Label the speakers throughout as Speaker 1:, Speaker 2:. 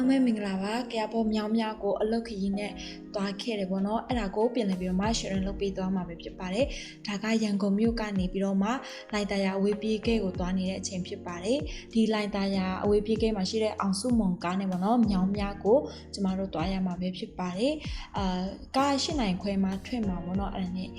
Speaker 1: လုံးပဲမင်္ဂလာပါကြပေါ်မြောင်းမြောက်ကိုအလုတ်ခရီးနဲ့သွားခဲ့တယ်ပေါ့နော်အဲ့ဒါကိုပြင်လည်ပြီးတော့မှ sharing လုပ်ပေးသွားမှာပဲဖြစ်ပါတယ်ဒါကရန်ကုန်မြို့ကနေပြီးတော့မှလိုင်တာယာအဝေးပြေးခဲ့ကိုသွားနေတဲ့အချိန်ဖြစ်ပါတယ်ဒီလိုင်တာယာအဝေးပြေးခဲ့မှာရှိတဲ့အောင်စုမုံကားနဲ့ပေါ့နော်မြောင်းမြောက်ကိုကျမတို့သွားရမှာပဲဖြစ်ပါတယ်အာကား၈နိုင်ခွဲမှာထွက်မှာပေါ့နော်အဲ့ဒါနဲ့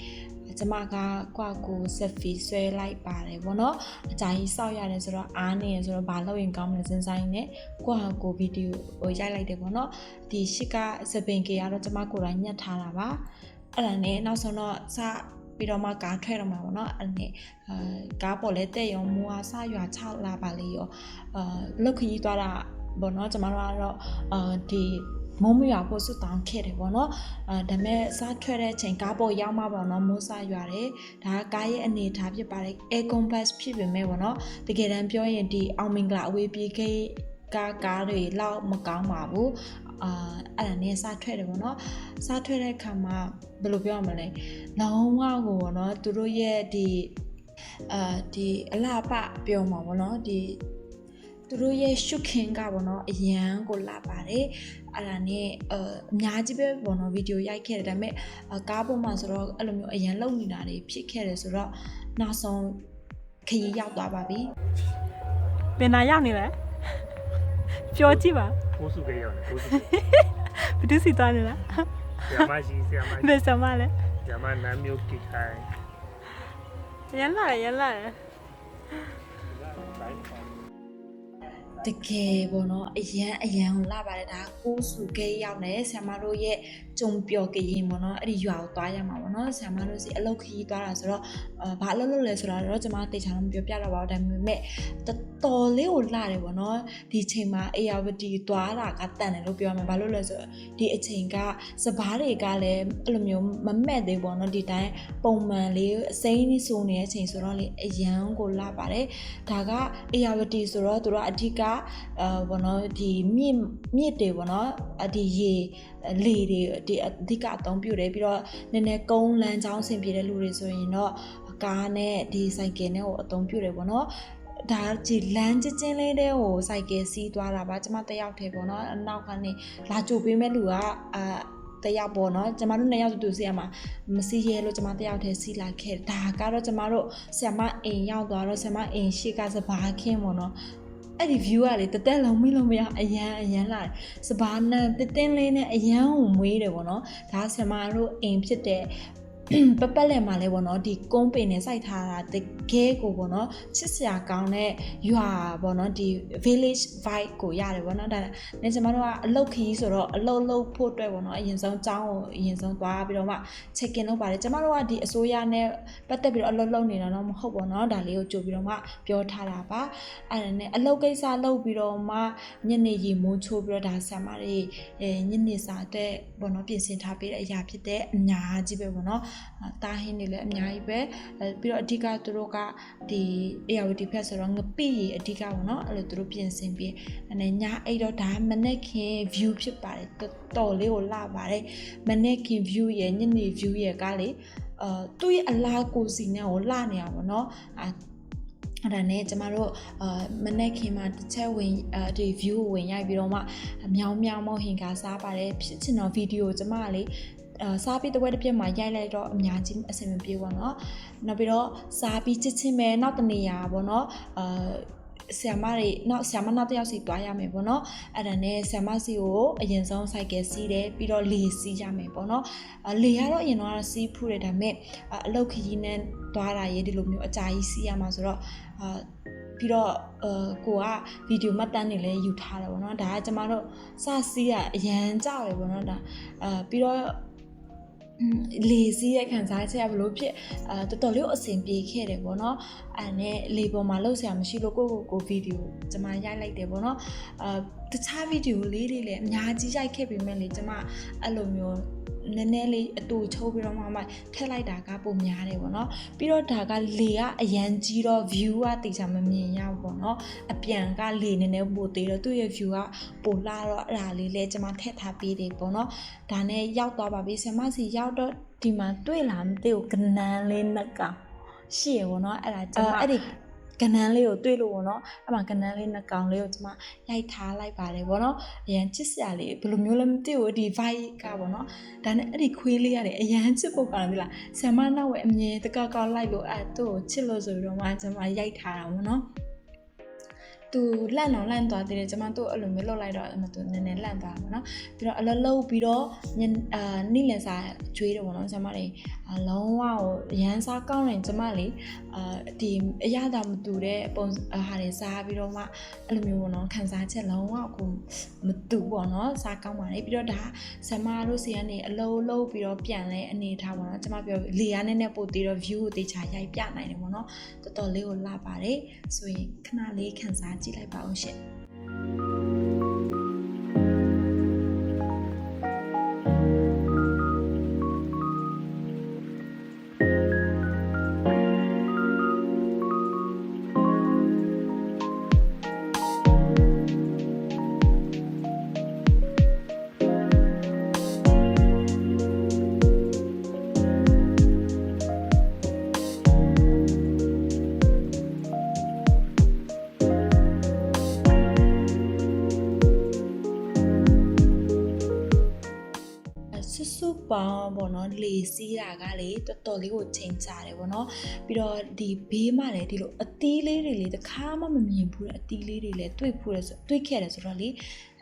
Speaker 1: ကျမကကွာကိုဆက်ဖီဆွဲလိုက်ပါတယ်ဗောနော်အကြိုင်းစောက်ရတယ်ဆိုတော့အားနေရဆိုတော့ဘာလုပ်ရင်ကောင်းမလဲစဉ်းစားရင်းနဲ့ကွာကိုဗီဒီယိုဟိုရိုက်လိုက်တယ်ဗောနော်ဒီရှစ်ကစပင်ကေကတော့ကျမကိုယ်တိုင်ညှက်ထားတာပါအဲ့ဒါနဲ့နောက်ဆုံးတော့စပြီးတော့မှကားထွက်တော့မှာပေါ့နော်အဲ့နဲ့အာကားပေါ်လဲတဲ့ရောမူအားစရွာ6လာပါလေရောအာလုတ်ခကြီးသွားတာပေါ့နော်ကျမတို့ကတော့အာဒီ မုံမရွာဖို့စွတ်တောင်းခဲ့တယ်ပေါ့နော်အဲဒါပေမဲ့စားထွက်တဲ့အချိန်ကားပေါ်ရောက်မှပေါ့နော်မိုးစားရွာတယ်ဒါကကားရဲ့အနေအထားဖြစ်ပါတယ် air compass ဖြစ်ပေမဲ့ပေါ့နော်တကယ်တမ်းပြောရင်ဒီအောင်မင်္ဂလာအဝေးပြေးခဲ့ကားကားတွေလောက်မကောင်းပါဘူးအာအဲ့ဒါနဲ့စားထွက်တယ်ပေါ့နော်စားထွက်တဲ့အခါမှာဘယ်လိုပြောရမလဲလုံးဝကိုပေါ့နော်သူတို့ရဲ့ဒီအာဒီအလားပပြောမှာပေါ့နော်ဒီ သူတို့ရဲ့ရှုခင်ကပေါ့နော်အရန်ကိုလာပါတယ်အဲ့ဒါနဲ့အအများကြီးပဲပေါ့နော်ဗီဒီယိုရိုက်ခဲ့တယ်ဒါပေမဲ့ကားပေါ်မှာဆိုတော့အဲ့လိုမျိုးအရန်လုံနေတာတွေဖြစ်ခဲ့တယ်ဆိုတော့နောက်ဆုံးခရီးရောက်သွားပါပြီ
Speaker 2: ပင်နာရောက်နေလဲပြောကြည့်ပါ
Speaker 3: ကိုစုလေးရောက်တယ်ကိုစု
Speaker 2: ဘယ်သူစီသွားနေလဲ
Speaker 3: ဆရာမရှိဆရာမ
Speaker 2: ဘယ်စမလဲ
Speaker 3: ဆရာမနမ်းမျိုးကိခိုင်
Speaker 2: ရန်လာရရန်လာရ
Speaker 1: တကယ်ပေါ့နော်အရန်အရန်ကိုလာပါတယ်ဒါကိုးစုခဲရောက်နေဆ iam မတို့ရဲ့ ကြုံပျော်ကရင်ပေါ့နော်အဲ့ဒီရွာကိုသွားရမှာပေါ့နော်ဆ iam မတို့စီအလုတ်ခရီးသွားတာဆိုတော့အာဘာအလုပ်လုပ်လဲဆိုတာတော့ကျွန်မတေချာတော့မပြောပြတော့ပါဘူးဒါပေမဲ့တော်တော်လေးကိုလာတယ်ပေါ့နော်ဒီချိန်မှာအေယာဝတီသွားတာကတန်တယ်လို့ပြောရမှာဘာလို့လဲဆိုတော့ဒီအချိန်ကစပားတွေကလည်းအဲ့လိုမျိုးမမက်သေးပေါ့နော်ဒီတိုင်းပုံမှန်လေးအစိမ်းလေးစိုးနေတဲ့အချိန်ဆိုတော့လေအရန်ကိုလာပါတယ်ဒါကအေယာဝတီဆိုတော့သူတို့ကအဓိကအာဘောနော်ဒီမြင့်မြင့်တွေဘောနော်အဒီရေလေတွေဒီအဓိကအသုံးပြုတယ်ပြီးတော့နည်းနည်းကုန်းလမ်းကြောင်းဆင်ပြေတဲ့လူတွေဆိုရင်တော့ကားနဲ့ဒီစိုက်ကယ်နဲ့ကိုအသုံးပြုတယ်ဘောနော်ဒါကြည်လမ်းကျချင်းလေးတဲ့ဟိုစိုက်ကယ်စီးသွားတာပါကျမတက်ရောက်တယ်ပေါ့နော်အနောက်ကနေလာကြိုပေးမဲ့လူကအာတယောက်ပေါ့နော်ကျမတို့နှစ်ယောက်တူတူစီရမှာမစီရဲလို့ကျမတယောက်တည်းစီလာခဲ့ဒါကတော့ကျမတို့ဆ iam မအိမ်ရောက်သွားတော့ဆ iam မအိမ်ရှိကစဘာခင်းပေါ့နော် အဲ့ဒီ view ကလေတသက်လုံးမလို့မရအရန်အရန်လာတယ်စဘာနန်တတင်းလေးနဲ့အရန်ကိုမွေးတယ်ပေါ့နော်ဒါဆ iam မတို့အိမ်ဖြစ်တဲ့ ပပက်လက်မှာလဲပေါ့နော်ဒီကုန်းပင်နဲ့စိုက်ထားတာတကယ်ကိုပေါ့နော်ချစ်စရာကောင်းတဲ့ရွာပေါ့နော်ဒီ village vibe ကိုရတယ်ပေါ့နော်ဒါနဲ့ကျွန်မတို့ကအလုတ်ခရီးဆိုတော့အလုတ်လုတ်ဖို့အတွက်ပေါ့နော်အရင်ဆုံးចောင်းကိုအရင်ဆုံးသွားပြီးတော့မှ check in လုပ်ပါတယ်ကျွန်မတို့ကဒီအစိုးရနဲ့ပတ်သက်ပြီးတော့အလုတ်လုပ်နေတာတော့မဟုတ်ပေါ့နော်ဒါလေးကိုကြိုပြီးတော့မှပြောထားတာပါအဲ့ဒါနဲ့အလုတ်ကိစ္စလုပ်ပြီးတော့မှညနေရီမိုးချိုးပြီးတော့ဒါဆံမတွေအဲညနေစာအတွက်ပေါ့နော်ပြင်ဆင်ထားပေးတဲ့အရာဖြစ်တဲ့အများကြီးပဲပေါ့နော်အာတာဟင်းတွေလည်းအများကြီးပဲအဲပြီးတော့အဓိကသူတို့ကဒီ ARD ဖက်ဆိုတော့ငပိရေအဓိကပေါ့နော်အဲ့လိုသူတို့ပြင်ဆင်ပြီးအဲ့နဲ့ညအိတ်တော့ဒါမနေ့ခင် view ဖြစ်ပါတယ်တော်တော်လေးကိုလာပါတယ်မနေ့ခင် view ရဲ့ညနေ view ရဲ့ကလေအာသူ့ရဲ့အလားကိုစီနဲ့ကိုလာနေရပါတော့အာအဲ့ဒါနဲ့ကျမတို့အာမနေ့ခင်မှာတစ်ချက်ဝင်အာဒီ view ကိုဝင်ရိုက်ပြီးတော့မှမြောင်းမြောင်းမဟင်ကားစားပါတယ်ဖြစ်ချင်တော့ဗီဒီယိုကျမကလေအာ စားပြီးတစ်ဝက်တစ်ပြက်မှာရိုက်လိုက်တော့အများကြီးအဆင်မပြေဘူးပေါ့နော်နောက်ပြီးတော့စားပြီးချစ်ချင်းပဲနောက်တနေရာပေါ့နော်အာဆ iam မတွေနောက်ဆ iam မနောက်တစ်ယောက်စီတွားရမယ်ပေါ့နော်အဲ့ဒါနဲ့ဆ iam မစီကိုအရင်ဆုံးစိုက်ကယ်စီးတယ်ပြီးတော့လေစီးရမယ်ပေါ့နော်အလေကတော့အရင်တော့စီးဖူးတယ်ဒါပေမဲ့အလုတ်ခကြီးနဲ့တွားတာရေးဒီလိုမျိုးအကြာကြီးစီးရမှာဆိုတော့အာပြီးတော့အဲကိုကဗီဒီယိုမှတ်တမ်းတွေလည်းယူထားတယ်ပေါ့နော်ဒါကကျမတို့စစီးရအရန်ကြောက်တယ်ပေါ့နော်ဒါအာပြီးတော့ လေစီးရဲ့ခံစားချက်ကဘလို့ဖြစ်အာတော်တော်လေးအဆင်ပြေခဲ့တယ်ပေါ့နော်အဲ့နဲ့လေပေါ်မှာလှုပ်ဆရာမရှိလို့ကိုကိုကိုဗီဒီယိုကျွန်မရိုက်လိုက်တယ်ပေါ့နော်အာတခြားဗီဒီယိုလေးတွေလည်းအများကြီးရိုက်ခဲ့ပေမဲ့လေကျွန်မအဲ့လိုမျိုးနည်းနည်းလေးအတူချိုးပြီးတော့မှမှထည့်လိုက်တာကပုံများတယ်ပေါ့နော်ပြီးတော့ဒါကလေကအရန်ကြီးတော့ view ကတေချာမမြင်ရဘူးပေါ့နော်အပြန်ကလေနည်းနည်းပိုသေးတော့သူ့ရဲ့ view ကပိုလာတော့အဲ့ဒါလေးလဲကျွန်မထည့်ထားပေးတယ်ပေါ့နော်ဒါနဲ့ရောက်သွားပါပြီဆင်မစီရောက်တော့ဒီမှာတွေ့လာမသိဘူးကနန်းလေးနှစ်ကောင်ရှိရပေါ့နော်အဲ့ဒါကျွန်မအဲ့ဒီ ကနန်းလေးကိုတွေ့လို့ပေါ့နော်အဲ့မှာကနန်းလေးနှစ်ကောင်လေးကိုကျွန်မရိုက်ထားလိုက်ပါတယ်ပေါ့နော်အရန်ချစ်စရာလေးဘယ်လိုမျိုးလဲမသိဘူးဒီ vibe ကပေါ့နော်ဒါနဲ့အဲ့ဒီခွေးလေးရတယ်အရန်ချစ်ဖို့ကောင်းတယ်လားဆ iam မနောက်ဝဲအမြင်တကောက်ကောက်လိုက်လို့အဲ့သူ့ကိုချစ်လို့ဆိုပြီးတော့မှကျွန်မရိုက်ထားတာပေါ့နော်သူလန့်တော့လန့်သွားသေးတယ်ကျွန်မတို့အဲ့လိုမျိုးလှုပ်လိုက်တော့အမသူနည်းနည်းလန့်သွားတာပေါ့နော်ပြီးတော့အလလှုပ်ပြီးတော့ညအာနိလန်စာကျွေးတယ်ပေါ့နော်ကျွန်မလေး အလုံးဝကိုရမ်းစားကောင်းတယ်ကျွန်မလေးအာဒီအရသာမတူတဲ့ပုံဟာတွေစားပြီးတော့မှအဲ့လိုမျိုးပေါ့နော်ခံစားချက်လုံးဝကိုမတူပေါ့နော်စားကောင်းပါလေပြီးတော့ဒါဆမတို့စီကနေအလုံးလုံးပြီးတော့ပြန်လဲအနေထားပေါ့နော်ကျွန်မပြောလေယာနဲ့နဲ့ပို့သေးတော့ view ကိုတေချာရိုက်ပြနိုင်တယ်ပေါ့နော်တော်တော်လေးကိုလှပါတယ်ဆိုရင်ခဏလေးခံစားကြည့်လိုက်ပါအောင်ရှင် ပေါင်းပေါ့နော်လေစီးတာကလေတော်တော်လေးကိုချိန်ကြတယ်ပေါ့နော်ပြီးတော့ဒီဘေးမှာလည်းဒီလိုအသီးလေးတွေလေတခါမှမမြင်ဘူးတဲ့အသီးလေးတွေလည်းတွေ့ဘူးလေဆိုတွေ့ခဲ့တယ်ဆိုတော့လေ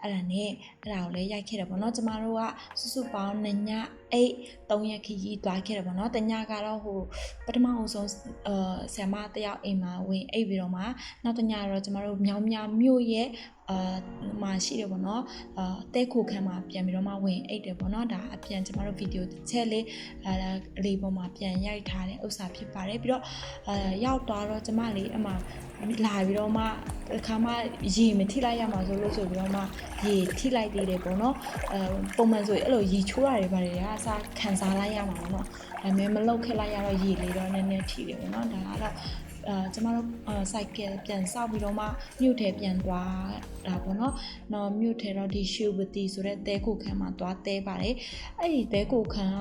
Speaker 1: အဲ့ဒါနဲ့အဲ့ဒါကိုလည်းရိုက်ခဲ့တယ်ပေါ့နော်ကျမတို့ကဆွတ်ဆွတ်ပေါင်းနှစ်ညအိတ်၃ရက်ခရီးသွားခဲ့တယ်ပေါ့နော်တညကတော့ဟိုပထမအောင်ဆုံးအာဆ iam မတယောက်အိမ်မှာဝင်အိတ်ပြီးတော့မှနောက်တညတော့ကျမတို့မြောင်းမြမြို့ရဲ့အာမှာရှိတယ်ပေါ့နော်အာတဲခိုခန်းမှာပြန်ပြီးတော့မှဝင်အိတ်တယ်ပေါ့နော်ဒါအပြန်ကျမတို့ဗီဒီယိုတစ်ချက်လေးအဲလေးပေါ်မှာပြန်ရိုက်ထားတဲ့ဥစ္စာဖြစ်ပါတယ်ပြီးတော့အဲရောက်သွားတော့ကျမလေးအမှ လာပြီးတော့မှတစ်ခါမှရေမထိလိုက်ရမှာဆိုလို့ဆိုပြီးတော့မှရေထိလိုက်သေးတယ်ပေါ့နော်အဲပုံမှန်ဆိုရင်အဲ့လိုရေချိုးတာတွေပါတယ်ကအစားခံစားလိုက်ရမှာပေါ့နော်ဒါပေမဲ့မလောက်ခက်လိုက်ရတော့ရေလေးတော့နည်းနည်းထိတယ်ပေါ့နော်ဒါကတော့အာကျမတို့အာစိုက်ကယ်ပြန်စောက်ပြီးတော့မှမြို့ထဲပြန်သွားတာပေါ့နော်။နော်မြို့ထဲတော့ဒီရှူဝတီဆိုတဲ့တဲကိုခန်းမှာသွားတဲပါတယ်။အဲ့ဒီတဲကိုခန်းက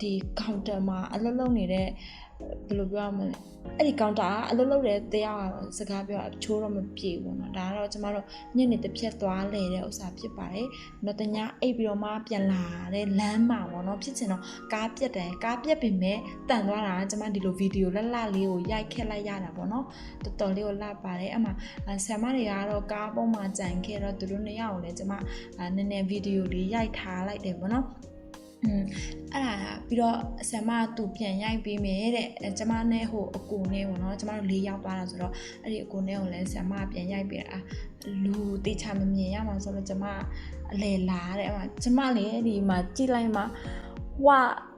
Speaker 1: ဒီကောင်တာမှာအလုပ်လုပ်နေတဲ့ဘယ်လိုပြောရမလဲအဲ့ဒီကောင်တာကအလုပ်လုပ်တဲ့တရားကစကားပြောအချိုးတော့မပြေဘူးပေါ့နော်ဒါကတော့ကျမတို့ညနေတစ်ဖြတ်သွားလေတဲ့ဥစ္စာဖြစ်ပါတယ်နောက်တညအိပ်ပြီးတော့မှပြန်လာတဲ့လမ်းမှာပေါ့နော်ဖြစ်ချင်တော့ကားပြက်တယ်ကားပြက်ပေမဲ့တန်သွားတာကကျမဒီလိုဗီဒီယိုလက်လက်လေးကိုရိုက်ခက်လိုက်ရတာပေါ့နော်တော်တော်လေးကိုလှပါတယ်အမှဆမ်မတွေကတော့ကားပုံမှာကြံခဲ့တော့သူတို့နှစ်ယောက်ကိုလည်းကျမအာနည်းနည်းဗီဒီယိုလေးရိုက်ထားလိုက်တယ်ပေါ့နော် อืมအဲ့ဒါပြီးတော့ဆ iam မကသူပြန်ရိုက်ပေးမယ်တဲ့အဲကျမနဲ့ဟိုအကူနဲ့ပေါ့နော်ကျမတို့လေးယောက်သွားတာဆိုတော့အဲ့ဒီအကူနဲ့ကိုလည်းဆ iam မကပြန်ရိုက်ပေးတာအာလူတေချာမမြင်ရမှာဆိုတော့ကျမအလေလာတဲ့အမှကျမလည်းဒီမှာကြည့်လိုက်မှာဝ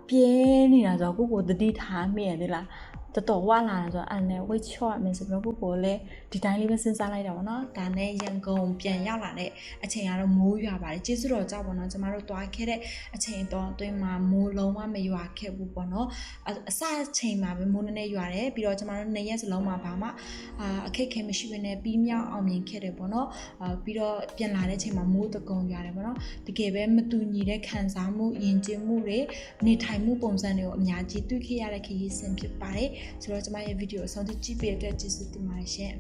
Speaker 1: ပြင်းနေတာဆိုတော့ကိုကိုတတိထားမိရတယ်လား တော်တော်ဝလာတယ်ဆိုတော့အဲ့နဲ့ weight short မယ်ဆိုတော့ကိုကိုလည်းဒီတိုင်းလေးပဲစဉ်းစားလိုက်တာပေါ့နော်ဒါနဲ့ရန်ကုန်ပြန်ရောက်လာတဲ့အချိန်ကတော့မိုးရွာပါတယ်ကျေးဇူးတော်ကြောင့်ပေါ့နော်ကျမတို့တွားခဲ့တဲ့အချိန်တော့အတွင်းမှာမိုးလုံးဝမရွာခဲ့ဘူးပေါ့နော်အအစအချိန်မှာပဲမိုးနည်းနည်းရွာတယ်ပြီးတော့ကျမတို့နှစ်ရက်စလုံးမှာဘာမှအာအခက်အခဲမရှိဘဲနဲ့ပြီးမြောက်အောင်မြင်ခဲ့တယ်ပေါ့နော်အာပြီးတော့ပြန်လာတဲ့အချိန်မှာမိုးတကုံရွာတယ်ပေါ့နော်တကယ်ပဲမတူညီတဲ့ခံစားမှုယဉ်ကျေးမှုတွေနေထိုင်မှုပုံစံတွေကိုအများကြီးတွေ့ခဲ့ရတဲ့ခရီးစဉ်ဖြစ်ပါတယ်ဆိုတော့ကျမရဲ့ဗီဒီယိုအဆုံးထိကြည့်ပေးတဲ့အတွက်ကျေးဇူးတင်ပါတယ်ရှင်